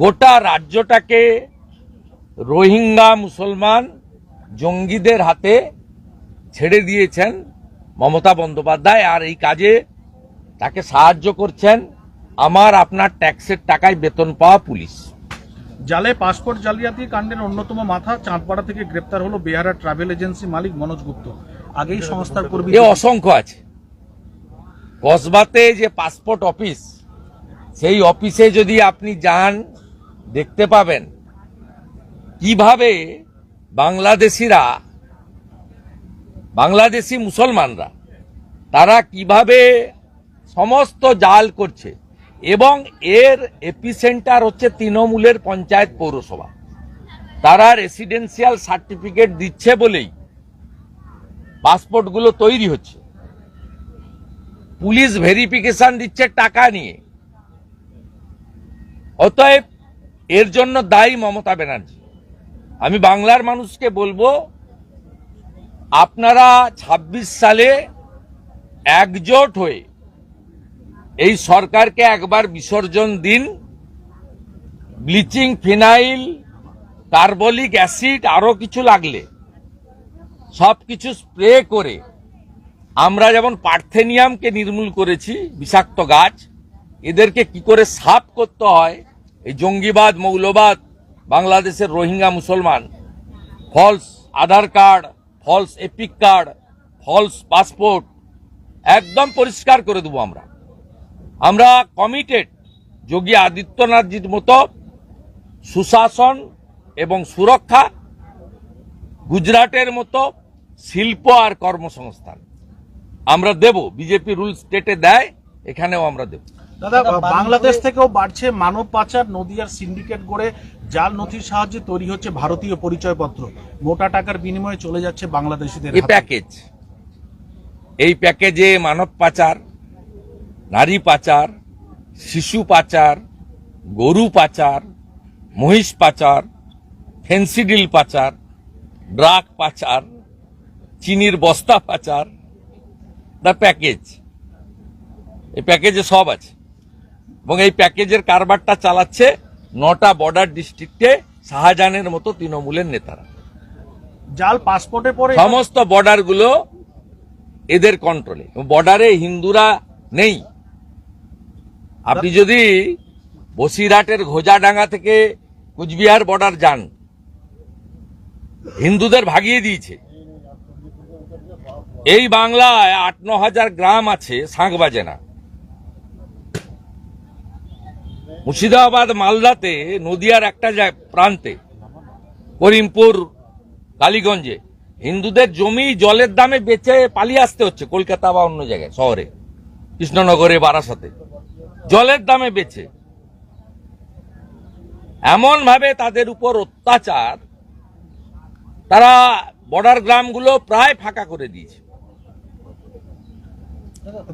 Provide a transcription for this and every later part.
গোটা রাজ্যটাকে রোহিঙ্গা মুসলমান জঙ্গিদের হাতে ছেড়ে দিয়েছেন মমতা বন্দ্যোপাধ্যায় আর এই কাজে তাকে সাহায্য করছেন আমার আপনার ট্যাক্সের টাকায় বেতন পাওয়া পুলিশ। জালে পাসপোর্ট জালিয়াতি কাণ্ডের অন্যতম মাথা চাঁদপাড়া থেকে গ্রেপ্তার হলো বেহারা ট্রাভেল এজেন্সি মালিক মনোজ গুপ্ত। আগেই সংস্থার কর্মী এ অসংখ্য আছে। কসবাতে যে পাসপোর্ট অফিস সেই অফিসে যদি আপনি যান দেখতে পাবেন কীভাবে বাংলাদেশিরা, বাংলাদেশি মুসলমানরা, তারা কীভাবে সমস্ত জাল করছে এবং এর এপিসেন্টার হচ্ছে তৃণমূলের পঞ্চায়েত পৌরসভা। তারা রেসিডেন্সিয়াল সার্টিফিকেট দিচ্ছে বলেই পাসপোর্টগুলো তৈরি হচ্ছে। পুলিশ ভেরিফিকেশন দিচ্ছে টাকা নিয়ে। অতএব এর জন্য দায়ী মমতা ব্যানার্জি। আমি বাংলার মানুষকে বলব, আপনারা ২৬ সালে একজোট হয়ে এই সরকারকে একবার বিসর্জন দিন। ব্লিচিং, ফিনাইল, কার্বলিক অ্যাসিড, আরও কিছু লাগলে সব কিছু স্প্রে করে আমরা যেমন পার্থেনিয়ামকে নির্মূল করেছি, বিষাক্ত গাছ, এদেরকে কি করে সাফ করতে হয় এই জঙ্গিবাদ, মৌলবাদ, বাংলাদেশের রোহিঙ্গা মুসলমান। False Aadhaar card false EPIC card false passport একদম পরিষ্কার করে দেবো আমরা। আমরা কমিটেড যোগী আদিত্যনাথজির মতো সুশাসন এবং সুরক্ষা গুজরাটের মতো শিল্প আর কর্মসংস্থান। আমরা দেব, বিজেপি রুল স্টেটে দেয়, এখানেও আমরা দেব। দাদা বাংলাদেশ থেকেও বাড়ছে মানব পাচার নদীয়ার সিন্ডিকেট গড়ে জাল নথির সাহায্যে তৈরি হচ্ছে ভারতীয় পরিচয়পত্র। মোটা টাকার বিনিময়ে চলে যাচ্ছে বাংলাদেশিদের এই প্যাকেজ এই প্যাকেজে মানব পাচার নারী পাচার শিশু পাচার গরু পাচার মহিষ পাচার ফেন্সিডিল পাচার ড্রাগ পাচার চিনির বস্তা পাচার দ্য প্যাকেজ। এই প্যাকেজে সব আছে। এবং এই প্যাকেজের কারবারটা চালাচ্ছে নটা বর্ডার ডিস্ট্রিক্টে শাহজাহানের মতো তৃণমূলের নেতারা। জাল পাসপোর্টে পরে সমস্ত বর্ডারগুলো এদের কন্ট্রোলে বর্ডারে হিন্দুরা নেই। আপনি যদি বসিরহাটের ঘোজাডাঙ্গা থেকে কুচবিহার বর্ডার যান হিন্দুদের ভাগিয়ে দিয়েছে। এই বাংলায় আট ন হাজার গ্রাম আছে শাঁখ বাজে না। মুর্শিদাবাদ মালদাতে, নদিয়ার একটা প্রান্তে, করিমপুর, কালীগঞ্জে, হিন্দুদের জমি জলের দামে বেচে পালিয়ে আসতে হচ্ছে কলকাতা বা অন্য জায়গায়, শহরে, কৃষ্ণনগরে, বারাসাতে। জলের দামে বেচে। এমন ভাবে তাদের উপর অত্যাচার, তারা বর্ডার গ্রামগুলো প্রায় ফাঁকা করে দিয়েছে।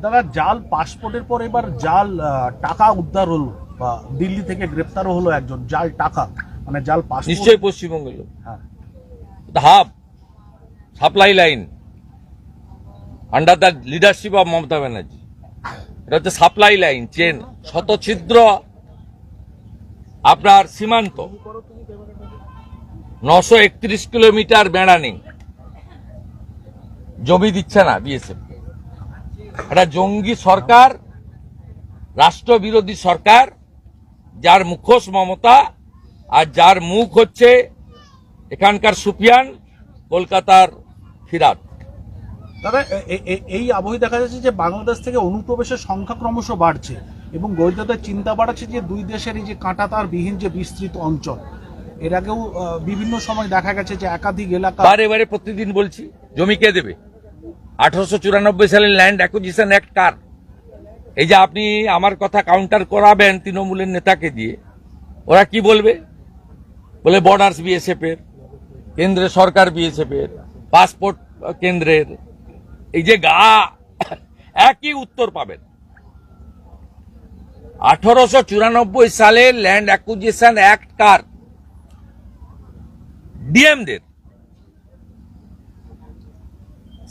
দাদা, জাল, পাসপোর্টের পর এবার জাল টাকা উদ্ধার হলো। বা দিল্লি থেকে গ্রেপ্তারও হলো একজন জাল টাকা মানে জাল পাসপোর্ট। নিশ্চয়ই পশ্চিমবঙ্গের লোক। হ্যাঁ। Hub supply line under the leadership of Mamata Banerjee. এটা হচ্ছে সাপ্লাই লাইন চেন শতছিদ্র আপনার সীমান্ত। নশো একত্রিশ কিলোমিটার বেড়া বেড়ানি জমি দিচ্ছে না বিএসএফ এটা জঙ্গি সরকার রাষ্ট্রবিরোধী সরকার যার মুখোশ মমতা আর যার মুখ হচ্ছে এখানকার সুপিয়ান কলকাতার ফিরাত দাদা এই আবহে দেখা যাচ্ছে যে বাংলাদেশ থেকে অনুপ্রবেশের সংখ্যা ক্রমশ বাড়ছে এবং গোয়েন্দাদের চিন্তা বাড়াচ্ছে যে দুই দেশের এই যে কাঁটাতার বিহীন যে বিস্তৃত অঞ্চল এর আগেও বিভিন্ন সময় দেখা গেছে যে একাধিক এলাকা বারে বারে প্রতিদিন বলছি জমি কে দেবে? আঠারোশো চুরানব্বই সালের ল্যান্ড অ্যাকুজিশন অ্যাক্ট কার? এই যে আপনি আমার কথা কাউন্টার করাবেন তৃণমূলের নেতাকে দিয়ে, ওরা কি বলবে? বলে বর্ডার্স বিএসএফ এর, কেন্দ্রের সরকার বিএসএফ এর পাসপোর্ট কেন্দ্রের, এই যে গা, একই উত্তর পাবেন। আঠারোশো চুরানব্বই সালে ল্যান্ড অ্যাকুজিশন অ্যাক্ট কার? ডিএমদের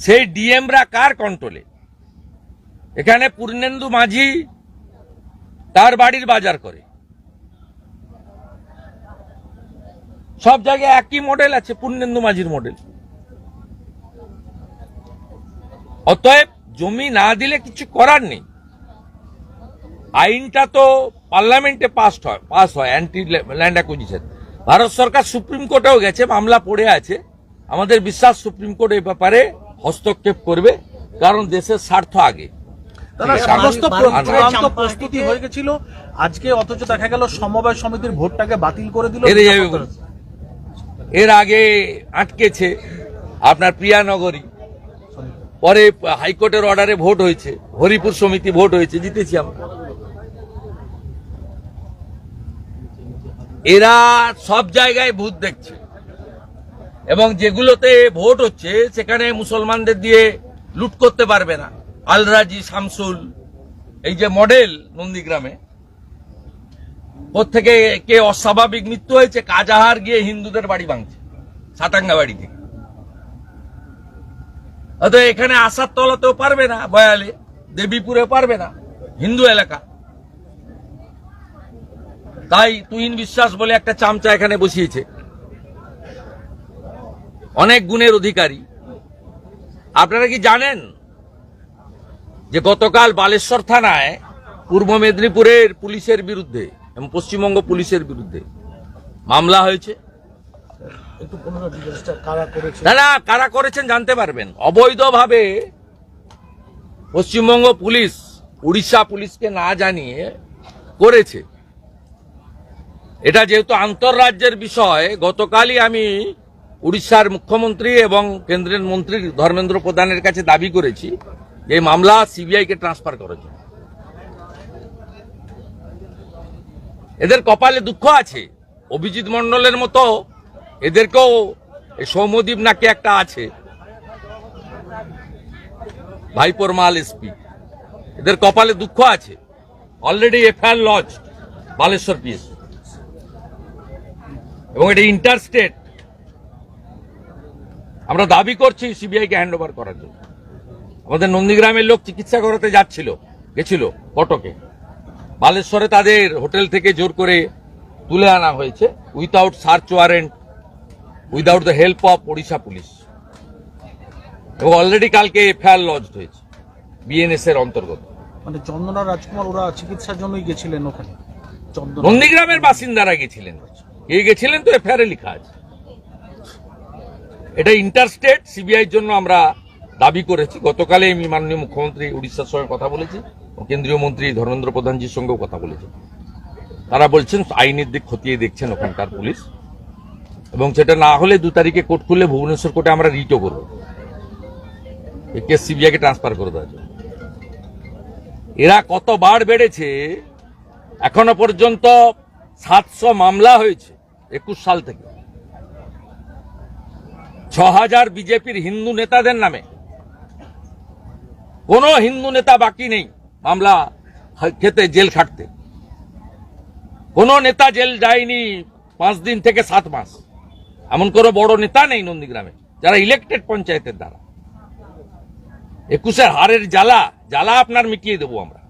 সেই ডিএমরা কার কন্ট্রোলে এখানে পূর্ণেন্দু মাঝি তার বাড়ির বাজার করে। সব জায়গায় একই মডেল আছে, পূর্ণেন্দু মাঝির মডেল অতএব জমি না দিলে কিছু করার নেই। আইনটা তো পার্লামেন্টে পাস হয় পাস হয় অ্যান্টি ল্যান্ড অ্যাকুইজিশন ভারত সরকার সুপ্রিম কোর্টেও গেছে, মামলা পড়ে আছে। আমাদের বিশ্বাস সুপ্রিম কোর্ট এই ব্যাপারে হস্তক্ষেপ করবে, কারণ দেশের স্বার্থ আগে। সমস্ত চূড়ান্ত প্রস্তুতি হয়ে গেছিল। আজকে অথচ দেখা গেল সমবায় সমিতির ভোটটাকে বাতিল করে দিল। এর আগে আটকেছে আপনার প্রিয়ানগরী। পরে হাইকোর্টের অর্ডারে ভোট হয়েছে। হরিপুর সমিতি ভোট হয়েছে। জিতেছি আমরা। এরা সব জায়গায় ভূত দেখছে। এবং যেগুলোতে ভোট হচ্ছে সেখানে মুসলমানদের দিয়ে লুট করতে পারবে না। আলরাজি শামসুল, এই যে মডেল নন্দীগ্রামে ওর থেকে কে অস্বাভাবিক মৃত্যু হয়েছে, কাজাহার গিয়ে হিন্দুদের বাড়ি ভাঙছে, সাতাঙ্গা বাড়ি থেকে। অত এখানে আসার তলাতেও পারবে না বয়ালে দেবীপুরে পারবে না, হিন্দু এলাকা। তাই তুহিন বিশ্বাস বলে একটা চামচা এখানে বসিয়েছে। অনেক গুণের অধিকারী। আপনারা কি জানেন? যে গতকাল বালেশ্বর থানায় পূর্ব মেদিনীপুরের পুলিশের বিরুদ্ধে এবং পশ্চিমবঙ্গ পুলিশের বিরুদ্ধে মামলা হয়েছে। না কারা করেছেন জানতে পারবেন। অবৈধভাবে পশ্চিমবঙ্গ পুলিশ উড়িষ্যা পুলিশকে না জানিয়ে করেছে। এটা যেহেতু আন্তঃরাজ্যের বিষয় গতকালই আমি উড়িষ্যার মুখ্যমন্ত্রী এবং কেন্দ্রের মন্ত্রী ধর্মেন্দ্র প্রধানের কাছে দাবি করেছি। এই মামলা সিবিআই কে ট্রান্সফার করেছে। এদের কপালে দুঃখ আছে। অভিজিৎ মন্ডলের মতো এদেরকেও সৌম্যদীপ নাকি একটা আছে। ভাইপোর মাল এসপি এদের কপালে দুঃখ আছে। Already FIR lodge Baleshwar PS এবং এটা ইন্টার স্টেট আমরা দাবি করছি সিবিআই কে হ্যান্ড ওভার করার জন্য। আমাদের নন্দীগ্রামের লোক চিকিৎসা করাতে যাচ্ছিল গেছিল কটকে বালেশ্বরে তাদের হোটেল থেকে জোর করে তুলে আনা হয়েছে without search warrant without the help of Odisha police এবং অলরেডি কালকে এফআইআর লজ হয়েছে বিএনএস এর অন্তর্গত। মানে চন্দনা রাজকুমার ওরা চিকিৎসার জন্যই গেছিলেন ওখানে। নন্দীগ্রামের বাসিন্দারা গেছিলেন। কে গেছিলেন তো এফআইআর লেখা আছে। এটা ইন্টারস্টেট সিবিআই জন্য আমরা দাবি করেছি। গতকালে আমি মাননীয় মুখ্যমন্ত্রী উড়িষ্যার সঙ্গে কথা বলেছি কেন্দ্রীয় মন্ত্রী ধর্মেন্দ্র প্রধানজির সঙ্গেও কথা বলেছি। তারা বলছেন আইনের দিক খতিয়ে দেখছেন ওখানকার পুলিশ এবং সেটা না হলে দু তারিখে কোর্ট খুললে ভুবনেশ্বর কোর্টে আমরা রিটও করব। কেস সিবিআইকে ট্রান্সফার করে জন্য। এরা কতবার বেড়েছে এখনও পর্যন্ত সাতশো মামলা হয়েছে একুশ সাল থেকে। ছ হাজার বিজেপির হিন্দু নেতাদের নামে কোন হিন্দু নেতা বাকি নেই। মামলা খেতে, জেল খাটতে। কোন নেতা জেল যায়নি পাঁচ দিন থেকে সাত মাস। এমন কোনো বড় নেতা নেই নন্দীগ্রামে, যারা ইলেকটেড পঞ্চায়েতের দ্বারা। একুশের হারের জ্বালা জ্বালা আপনার মিটিয়ে দেবো আমরা।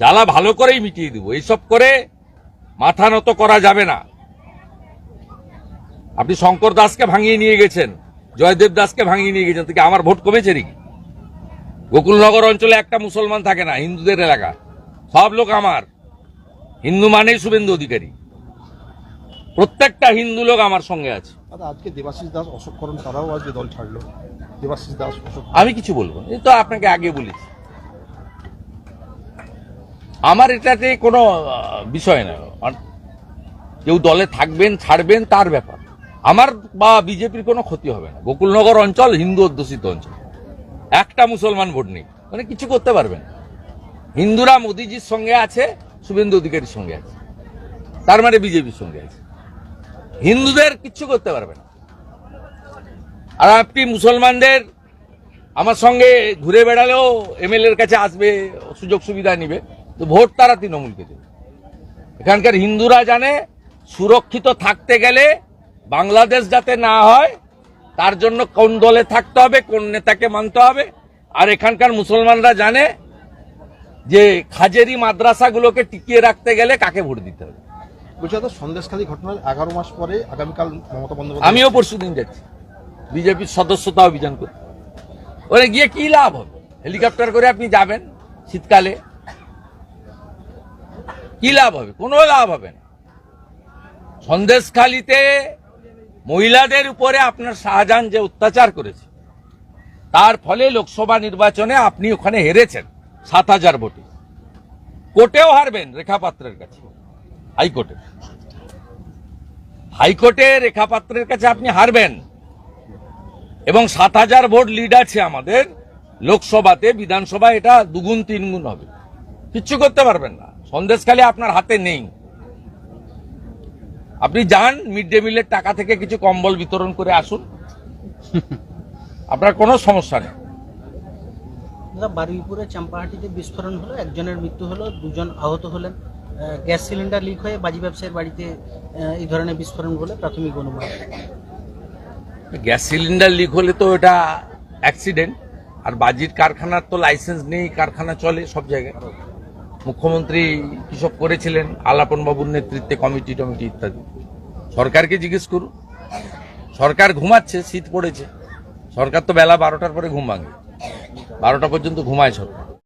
জ্বালা ভালো করেই মিটিয়ে দেবো। এইসব করে মাথা নত করা যাবে না। আপনি শঙ্কর দাসকে ভাঙিয়ে নিয়ে গেছেন, জয়দেব দাসকে ভাঙিয়ে নিয়ে গেছেন থেকে আমার ভোট কমেছে নাকি? গোকুলনগর অঞ্চলে একটা মুসলমান থাকে না হিন্দুদের এলাকা। সব লোক আমার। হিন্দু মানেই শুভেন্দু অধিকারী। প্রত্যেকটা হিন্দু লোক আমার সঙ্গে আছে। আজকে দেবাশিস দাস অশোক করণ তারাও আজকে দল ছাড়লো। দেবাশিস দাস আমি কিছু বলব। এই তো আপনাকে আগে বলেছি। আমার এটাতে কোনো বিষয় না। কেউ দলে থাকবেন ছাড়বেন তার ব্যাপার। আমার বা বিজেপির কোনো ক্ষতি হবে না। গোকুলনগর অঞ্চল হিন্দু অধ্যুষিত অঞ্চল। একটা মুসলমান ভোট নেই মানে কিছু করতে পারবেন। হিন্দুরা মোদিজির সঙ্গে আছে, শুভেন্দু অধিকারীর সঙ্গে আছে, তার মানে বিজেপির সঙ্গে আছে। হিন্দুদের কিচ্ছু করতে পারবে না। আর আপনি মুসলমানদের আমার সঙ্গে ঘুরে বেড়ালেও এমএলএ এর কাছে আসবে, সুযোগ সুবিধা নিবে, তো ভোট তারা তৃণমূলকে দেবে। এখানকার হিন্দুরা জানে, সুরক্ষিত থাকতে গেলে বাংলাদেশ যাতে না হয় তার জন্য কোন দলে থাকতে হবে কোন নেতাকে মানতে হবে? আর এখানকার মুসলমানরা জানে যে খাজেরি মাদ্রাসাগুলোকে টিকিয়ে রাখতে গেলে কাকে ভোট দিতে হবে? বলছি সন্দেশখালী ঘটনার এগারো মাস পরে আগামীকাল মমতা বন্দ্যোপাধ্যায় আমিও পরশু দিন যাচ্ছি। বিজেপির সদস্যতা অভিযান করতে ওরে গিয়ে কি লাভ হবে? হেলিকপ্টার করে আপনি যাবেন শীতকালে। কি লাভ হবে? কোনো লাভ হবে না। সন্দেশখালিতে মহিলাদের উপরে আপনার শাহজাহান যে অত্যাচার করেছে, তার ফলে লোকসভা নির্বাচনে আপনি ওখানে হেরেছেন সাত হাজার ভোটে। কোর্টেও হারবেন রেখাপাত্রের কাছে, হাইকোর্টে। হাইকোর্টে রেখাপাত্রের কাছে আপনি হারবেন। এবং সাত হাজার ভোট লিড আছে আমাদের লোকসভাতে, বিধানসভায় এটা দুগুণ, তিনগুণ হবে। কিচ্ছু করতে পারবেন না। সন্দেশখালি আপনার হাতে নেই। আপনি যান মিড ডে মিলের টাকা থেকে কিছু কম্বল বিতরণ করে আসুন। আপনার কোনো সমস্যা নেই। বারুইপুরে চাম্পাহাটিতে বিস্ফোরণ হলো একজনের মৃত্যু হলো দুজন আহত হলেন। গ্যাস সিলিন্ডার লিক হয়ে বাজি ব্যবসায়ীর বাড়িতে এই ধরনের বিস্ফোরণ বলে প্রাথমিক অনুমান। গ্যাস সিলিন্ডার লিক হলে তো এটা অ্যাক্সিডেন্ট আর বাজির কারখানার তো লাইসেন্স নেই কারখানা চলে সব জায়গায়। মুখ্যমন্ত্রী কিসব করেছিলেন? আলাপন বাবুর নেতৃত্বে কমিটি, টমিটি ইত্যাদি। সরকারকে জিজ্ঞেস করুন। সরকার ঘুমাচ্ছে, শীত পড়েছে। সরকার তো বেলা বারোটার পরে ঘুম ভাঙে। বারোটা পর্যন্ত ঘুমায় সরকার।